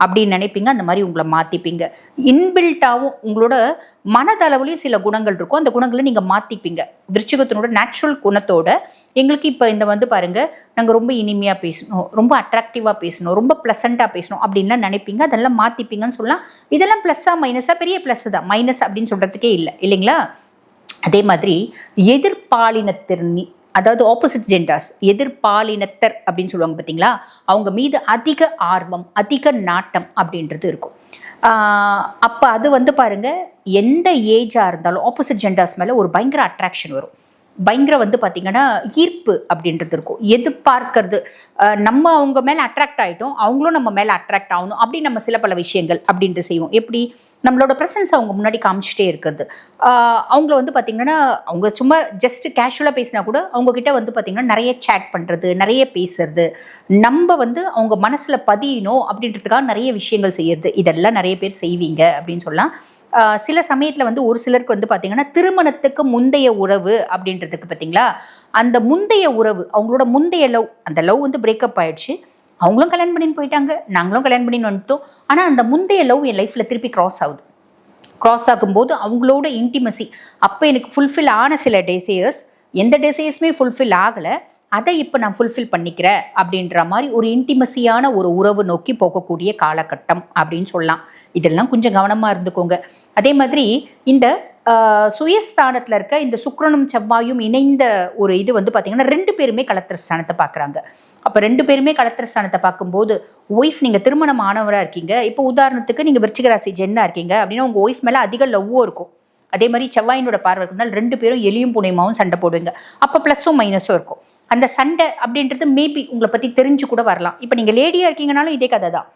அப்படின்னு நினைப்பீங்க அந்த மாதிரி உங்களை மாற்றிப்பீங்க இன்பில்ட்டாகவும் உங்களோட மனதளவுலையும் சில குணங்கள் இருக்கும். அந்த குணங்களை நீங்கள் மாற்றிப்பீங்க விருச்சிகத்தினோட நேச்சுரல் குணத்தோட எங்களுக்கு இப்போ இந்த வந்து பாருங்க நாங்கள் ரொம்ப இனிமையாக பேசணும் ரொம்ப அட்ராக்டிவாக பேசணும் ரொம்ப ப்ளசண்ட்டாக பேசணும் அப்படின்லாம் நினைப்பீங்க. அதெல்லாம் மாற்றிப்பீங்கன்னு சொல்லலாம். இதெல்லாம் ப்ளஸ்ஸாக மைனஸாக பெரிய ப்ளஸ் தான். மைனஸ் அப்படின்னு சொல்கிறதுக்கே இல்லை. இல்லைங்களா? அதே மாதிரி எதிர்பாலினத்திறனி அதாவது ஆப்போசிட் ஜெண்டர்ஸ் எதிர்பாலினத்தர் அப்படின்னு சொல்லுவாங்க பார்த்தீங்களா? அவங்க மீது அதிக ஆர்வம் அதிக நாட்டம் அப்படின்றது இருக்கும். அப்போ அது வந்து பாருங்க எந்த ஏஜாக இருந்தாலும் ஆப்போசிட் ஜெண்டர்ஸ் மேலே ஒரு பயங்கர அட்ராக்ஷன் வரும். பயங்கர வந்து பார்த்தீங்கன்னா ஈர்ப்பு அப்படின்றது இருக்கும். எதிர்பார்க்கறது நம்ம அவங்க மேலே அட்ராக்ட் ஆகிட்டோம் அவங்களும் நம்ம மேலே அட்ராக்ட் ஆகணும். அப்படி நம்ம சில பல விஷயங்கள் அப்படின்ட்டு செய்வோம். எப்படி? நம்மளோட ப்ரெசன்ஸ் அவங்க முன்னாடி காமிச்சிட்டே இருக்கிறது. அவங்கள வந்து பார்த்தீங்கன்னா அவங்க சும்மா ஜஸ்ட் கேஷுவலாக பேசினா கூட அவங்க கிட்ட வந்து பார்த்தீங்கன்னா நிறைய சேட் பண்ணுறது நிறைய பேசுறது. நம்ம வந்து அவங்க மனசில் பதியணும் அப்படின்றதுக்காக நிறைய விஷயங்கள் செய்யறது. இதெல்லாம் நிறைய பேர் செய்வீங்க அப்படின்னு சொல்லலாம். சில சமயத்தில் வந்து ஒரு சிலருக்கு வந்து பார்த்தீங்கன்னா திருமணத்துக்கு முந்தைய உறவு அப்படின்றதுக்கு பார்த்தீங்களா அந்த முந்தைய உறவு அவங்களோட முந்தைய லவ் அந்த லவ் வந்து பிரேக்கப் ஆயிடுச்சு. அவங்களும் கல்யாணம் பண்ணின்னு போயிட்டாங்க. நாங்களும் கல்யாணம் பண்ணின்னு வந்துட்டோம். ஆனால் அந்த முந்தைய லவ் என் லைஃப்பில் திருப்பி கிராஸ் ஆகுது. கிராஸ் ஆகும்போது அவங்களோட இன்டிமசி அப்போ எனக்கு ஃபுல்ஃபில் ஆன சில டெசையர்ஸ் எந்த டெசையர்ஸுமே ஃபுல்ஃபில் ஆகலை. அதை இப்போ நான் ஃபுல்ஃபில் பண்ணிக்கிறேன் அப்படின்ற மாதிரி ஒரு இன்டிமசியான ஒரு உறவு நோக்கி போகக்கூடிய காலகட்டம் அப்படின்னு சொல்லலாம். இதெல்லாம் கொஞ்சம் கவனமாக இருந்துக்கோங்க. அதே மாதிரி இந்த சுயஸ்தானத்தில் இருக்க இந்த சுக்ரனும் செவ்வாயும் இணைந்த ஒரு இது வந்து பார்த்தீங்கன்னா ரெண்டு பேருமே கலத்திர ஸ்தானத்தை பார்க்குறாங்க அப்போ ரெண்டு பேருமே கலத்திர ஸ்தானத்தை பார்க்கும்போது ஒய்ஃப் நீங்கள் திருமணம் ஆனவராக இருக்கீங்க. இப்போ உதாரணத்துக்கு நீங்கள் விருச்சிகராசி ஜென்னாக இருக்கீங்க அப்படின்னா உங்கள் ஒய்ஃப் மேலே அதிக லவ்வும் இருக்கும். அதே மாதிரி செவ்வாயினோட பார்வை இருந்தால் ரெண்டு பேரும் எலியும் புனையமாவும் சண்டை போடுவீங்க. அப்போ ப்ளஸ்ஸும் மைனஸும் இருக்கும். அந்த சண்டை அப்படின்றது மேபி உங்களை பற்றி தெரிஞ்சு கூட வரலாம். இப்போ நீங்கள் லேடியாக இருக்கீங்கனாலும் இதே கதை தான்